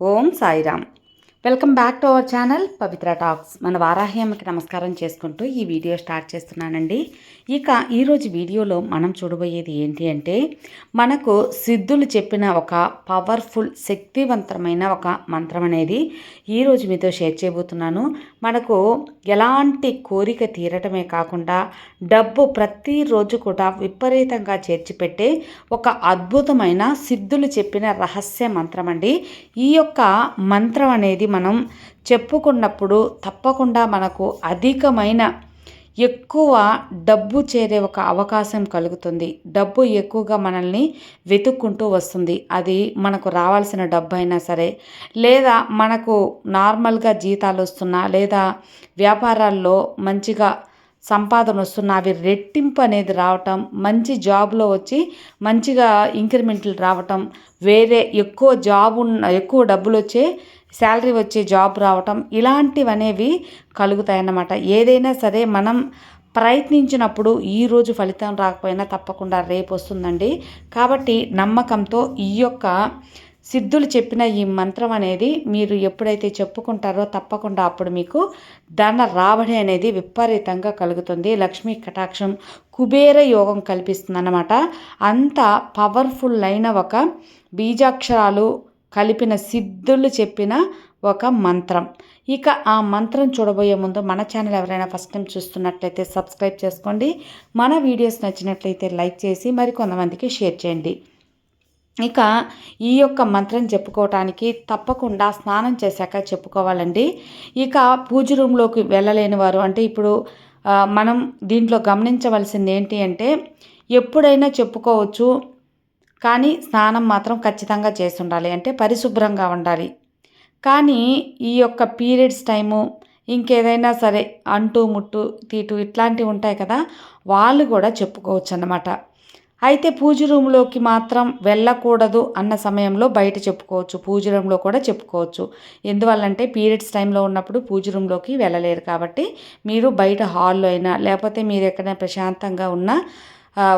Om Sairam. Welcome back to our channel Pavitra Talks. మన వారాహ్యమ్మకి నమస్కారం చేసుకుంటూ ఈ వీడియో స్టార్ట్ చేస్తున్నానండి. ఇక ఈరోజు వీడియోలో మనం చూడబోయేది ఏంటి అంటే మనకు సిద్ధులు చెప్పిన ఒక పవర్ఫుల్ శక్తివంతమైన ఒక మంత్రం అనేది ఈరోజు మీతో షేర్ చేయబోతున్నాను. మనకు ఎలాంటి కోరిక తీరటమే కాకుండా డబ్బు ప్రతిరోజు కూడా విపరీతంగా చేర్చిపెట్టే ఒక అద్భుతమైన సిద్ధులు చెప్పిన రహస్య మంత్రం అండి. ఈ యొక్క మంత్రం అనేది మనం చెప్పుకున్నప్పుడు తప్పకుండా మనకు అధికమైన ఎక్కువ డబ్బు చేరే ఒక అవకాశం కలుగుతుంది. డబ్బు ఎక్కువగా మనల్ని వెతుక్కుంటూ వస్తుంది. అది మనకు రావాల్సిన డబ్బు అయినా సరే లేదా మనకు నార్మల్గా జీతాలు వస్తున్నా లేదా వ్యాపారాల్లో మంచిగా సంపాదన వస్తున్న అవి రెట్టింపు అనేది రావటం మంచి జాబ్లో వచ్చి మంచిగా ఇంక్రిమెంట్లు రావటం వేరే ఎక్కువ జాబ్ ఉన్న ఎక్కువ డబ్బులు వచ్చే శాలరీ వచ్చే జాబ్ రావటం ఇలాంటివి అనేవి కలుగుతాయన్నమాట. ఏదైనా సరే మనం ప్రయత్నించినప్పుడు ఈరోజు ఫలితం రాకపోయినా తప్పకుండా రేపు వస్తుందండి. కాబట్టి నమ్మకంతో ఈ యొక్క సిద్ధులు చెప్పిన ఈ మంత్రం అనేది మీరు ఎప్పుడైతే చెప్పుకుంటారో తప్పకుండా అప్పుడు మీకు ధన రాబడి అనేది విపరీతంగా కలుగుతుంది. లక్ష్మీ కటాక్షం కుబేర యోగం కల్పిస్తుంది అన్నమాట అంత పవర్ఫుల్ అయిన ఒక బీజాక్షరాలు కలిపిన సిద్ధులు చెప్పిన ఒక మంత్రం. ఇక ఆ మంత్రం చూడబోయే ముందు మన ఛానల్ ఎవరైనా ఫస్ట్ టైం చూస్తున్నట్లయితే సబ్స్క్రైబ్ చేసుకోండి. మన వీడియోస్ నచ్చినట్లయితే లైక్ చేసి మరికొంతమందికి షేర్ చేయండి. ఇక ఈ యొక్క మంత్రం చెప్పుకోవటానికి తప్పకుండా స్నానం చేశాక చెప్పుకోవాలండి. ఇక పూజ రూమ్లోకి వెళ్ళలేని వారు అంటే ఇప్పుడు మనం దీంట్లో గమనించవలసింది ఏంటి అంటే ఎప్పుడైనా చెప్పుకోవచ్చు. కానీ స్నానం మాత్రం ఖచ్చితంగా చేసి ఉండాలి అంటే పరిశుభ్రంగా ఉండాలి. కానీ ఈ యొక్క పీరియడ్స్ టైము ఇంకేదైనా సరే అంటు ముట్టు తీటు ఇట్లాంటివి ఉంటాయి కదా వాళ్ళు కూడా చెప్పుకోవచ్చు అన్నమాట అయితే పూజ రూమ్లోకి మాత్రం వెళ్ళకూడదు అన్న సమయంలో బయట చెప్పుకోవచ్చు పూజ రూమ్లో కూడా చెప్పుకోవచ్చు. ఎందువల్లంటే పీరియడ్స్ టైంలో ఉన్నప్పుడు పూజ రూమ్లోకి వెళ్ళలేరు కాబట్టి మీరు బయట హాల్లో అయినా లేకపోతే మీరు ఎక్కడైనా ప్రశాంతంగా ఉన్న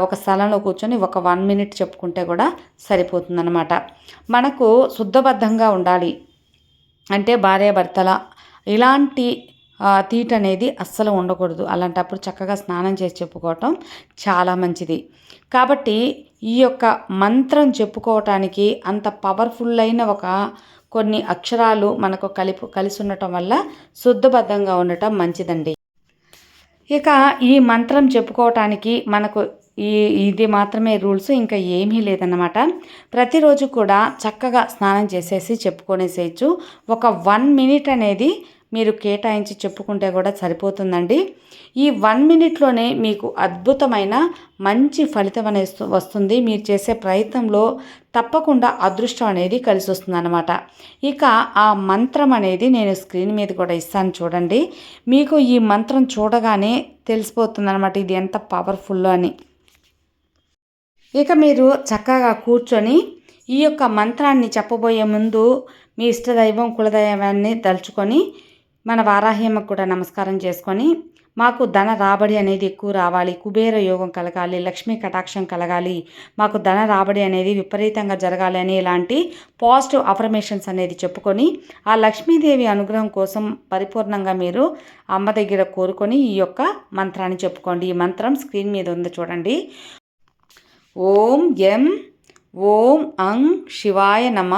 ఒక స్థలంలో కూర్చొని ఒక వన్ మినిట్ చెప్పుకుంటే కూడా సరిపోతుందన్నమాట. మనకు శుద్ధబద్ధంగా ఉండాలి అంటే భార్యాభర్తల ఇలాంటి తీట అనేది అస్సలు ఉండకూడదు. అలాంటప్పుడు చక్కగా స్నానం చేసి చెప్పుకోవటం చాలా మంచిది. కాబట్టి ఈ యొక్క మంత్రం చెప్పుకోవటానికి అంత పవర్ఫుల్ అయిన ఒక కొన్ని అక్షరాలు మనకు కలిపి కలిసి ఉండటం వల్ల శుద్ధబద్ధంగా ఉండటం మంచిదండి. ఇక ఈ మంత్రం చెప్పుకోవటానికి మనకు ఈ ఇది మాత్రమే రూల్స్ ఇంకా ఏమీ లేదన్నమాట. ప్రతిరోజు కూడా చక్కగా స్నానం చేసేసి చెప్పుకొనేసేయచ్చు. ఒక వన్ మినిట్ అనేది మీరు కేటాయించి చెప్పుకుంటే కూడా సరిపోతుందండి. ఈ వన్ మినిట్లోనే మీకు అద్భుతమైన మంచి ఫలితం అనేది వస్తుంది. మీరు చేసే ప్రయత్నంలో తప్పకుండా అదృష్టం అనేది కలిసి వస్తుంది అనమాట ఇక ఆ మంత్రం అనేది నేను స్క్రీన్ మీద కూడా ఇస్తాను చూడండి. మీకు ఈ మంత్రం చూడగానే తెలిసిపోతుంది అనమాట ఇది ఎంత పవర్ఫుల్లో అని. ఇక మీరు చక్కగా కూర్చొని ఈ యొక్క మంత్రాన్ని చెప్పబోయే ముందు మీ ఇష్టదైవం కులదైవాన్ని తలుచుకొని మన వారాహ్యమ్మకు కూడా నమస్కారం చేసుకొని మాకు ధన రాబడి అనేది ఎక్కువ రావాలి కుబేర యోగం కలగాలి లక్ష్మీ కటాక్షం కలగాలి మాకు ధన రాబడి అనేది విపరీతంగా జరగాలి అని ఇలాంటి పాజిటివ్ అఫర్మేషన్స్ అనేది చెప్పుకొని ఆ లక్ష్మీదేవి అనుగ్రహం కోసం పరిపూర్ణంగా మీరు అమ్మ దగ్గర కోరుకొని ఈ యొక్క మంత్రాన్ని చెప్పుకోండి. ఈ మంత్రం స్క్రీన్ మీద ఉంది చూడండి. ఓం ఎం ఓం అం శివాయ నమ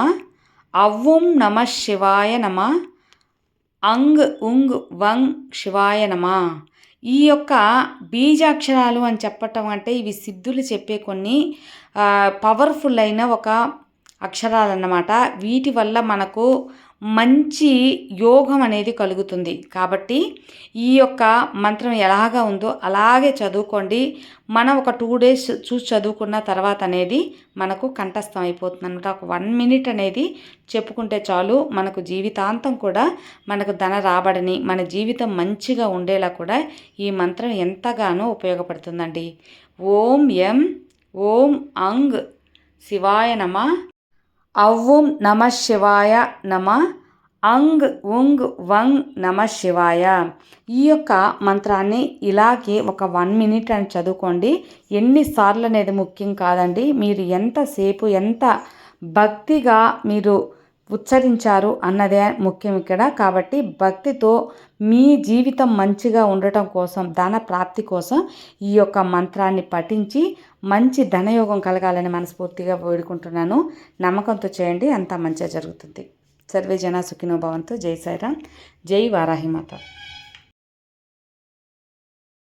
అవ్వం నమ శివాయ నమ అంగ్ ఉంగ్ వంగ్ శివాయ నమ. ఈ యొక్క బీజాక్షరాలు అని చెప్పటం అంటే ఇవి సిద్ధులు చెప్పే కొన్ని పవర్ఫుల్ అయిన ఒక అక్షరాలన్నమాట. వీటి వల్ల మనకు మంచి యోగం అనేది కలుగుతుంది. కాబట్టి ఈ యొక్క మంత్రం ఎలాగా ఉందో అలాగే చదువుకోండి. మనం ఒక టూ డేస్ చూసి చదువుకున్న తర్వాత అనేది మనకు కంఠస్థం అయిపోతుంది అనమాట ఒక వన్ మినిట్ అనేది చెప్పుకుంటే చాలు మనకు జీవితాంతం కూడా మనకు ధన రాబడిని మన జీవితం మంచిగా ఉండేలా కూడా ఈ మంత్రం ఎంతగానో ఉపయోగపడుతుందండి. ఓం ఎం ఓం అంగ్ శివాయ నమ. అవ్వుం నమ శివాయ నమ అంగ్ ఉంగ్ వంగ్ నమ శివాయ ఈ యొక్క మంత్రాన్ని ఇలాగే ఒక వన్ మినిట్ అని చదువుకోండి. ఎన్నిసార్లు అనేది ముఖ్యం కాదండి. మీరు ఎంతసేపు ఎంత భక్తిగా మీరు ఉచ్చరించారు అన్నదే ముఖ్యం ఇక్కడ. కాబట్టి భక్తితో మీ జీవితం మంచిగా ఉండటం కోసం ధన ప్రాప్తి కోసం ఈ యొక్క మంత్రాన్ని పఠించి మంచి ధనయోగం కలగాలని మనస్ఫూర్తిగా వేడుకుంటున్నాను. నమ్మకంతో చేయండి అంతా మంచిగా జరుగుతుంది. సర్వే జన సుఖినో భవంతు. జై సాయిరామ్. జై వారాహిమాత